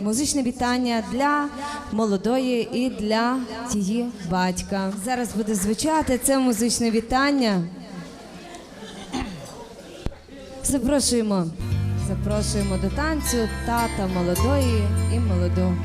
музичне вітання для молодої і для її батька. Зараз буде звучати це музичне вітання. Запрошуємо, запрошуємо до танцю тата молодої і молоду.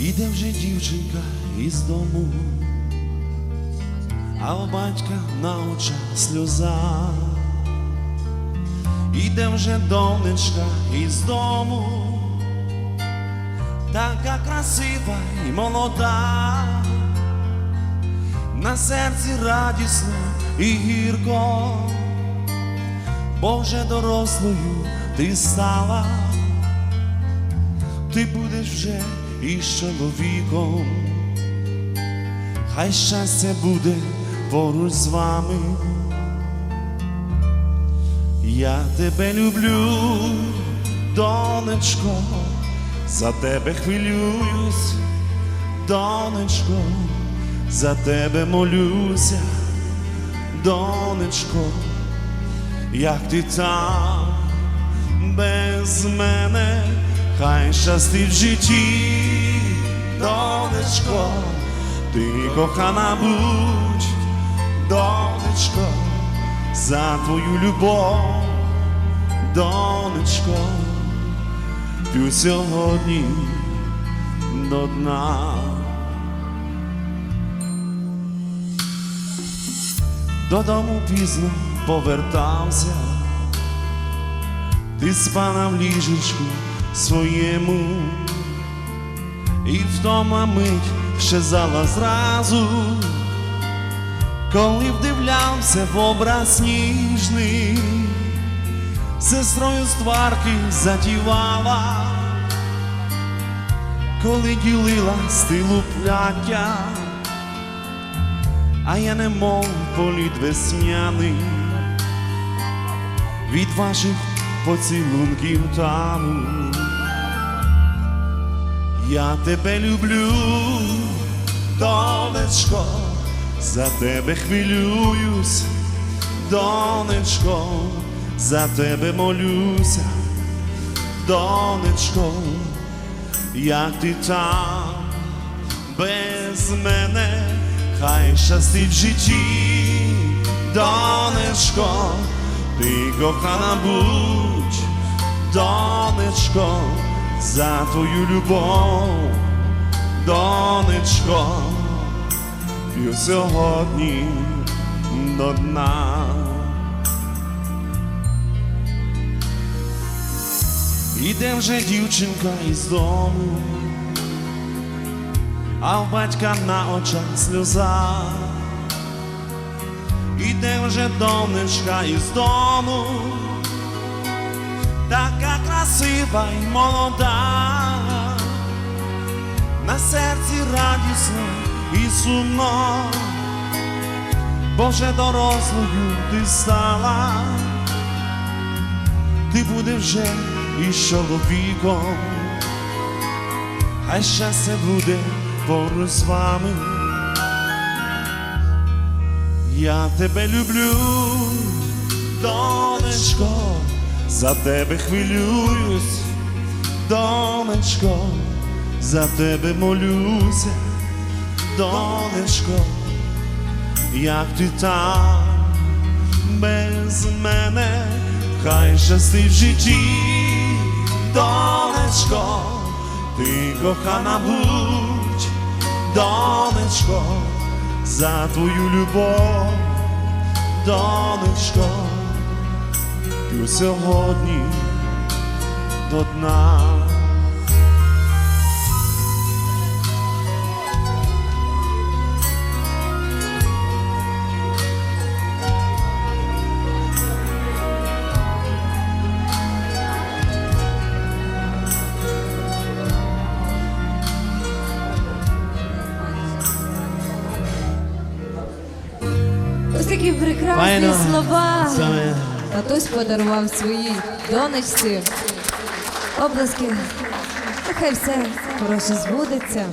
Іде вже дівчинка із дому, а у батька на очах сльоза. Іде вже донечка із дому, така красива і молода, на серці радісно і гірко, бо вже дорослою ти стала ти будеш вже із чоловіком, хай щастя буде поруч з вами. Я тебе люблю, донечко, за тебе хвилююсь, донечко, за тебе молюся, донечко, як ти там без мене, хай щастить в житті, донечко, ти кохана будь, донечко, за твою любов, донечко, п'ю сьогодні до дна. Додому пізно повертався. Ти спала в ліжечку своєму, і вдома мить щезала зразу, коли вдивлявся в образ ніжний, сестрою з тварки затівала, коли ділила стилу плаття, а я не мов політ весняний від ваших поцілунків тану. Я тебе люблю, донечко, за тебе хвилююсь, донечко, за тебе молюся, донечко, як ти там без мене, хай щастить в житті, донечко, ти кохана будь, донечко, за твою любов, донечко, п'ю сьогодні до дна. Іде вже дівчинка із дому, а в батька на очах сльоза. Іде вже донечка із дому, така красива й молода, на серці радісно і сумно, бо вже дорослою ти стала, ти будеш вже із чоловіком, хай щастя буде поруч з вами. Я тебе люблю, донечко, за тебе хвилююсь, донечко, за тебе молюся, донечко, як ти там без мене, хай щастить в житті, донечко, ти кохана будь, донечко за твою любов, донечко, п'ю сьогодні до дна. Такі прекрасні Файно. слова. Саме. Татусь подарував своїй донечці. Обласки. Нехай все хороше збудеться.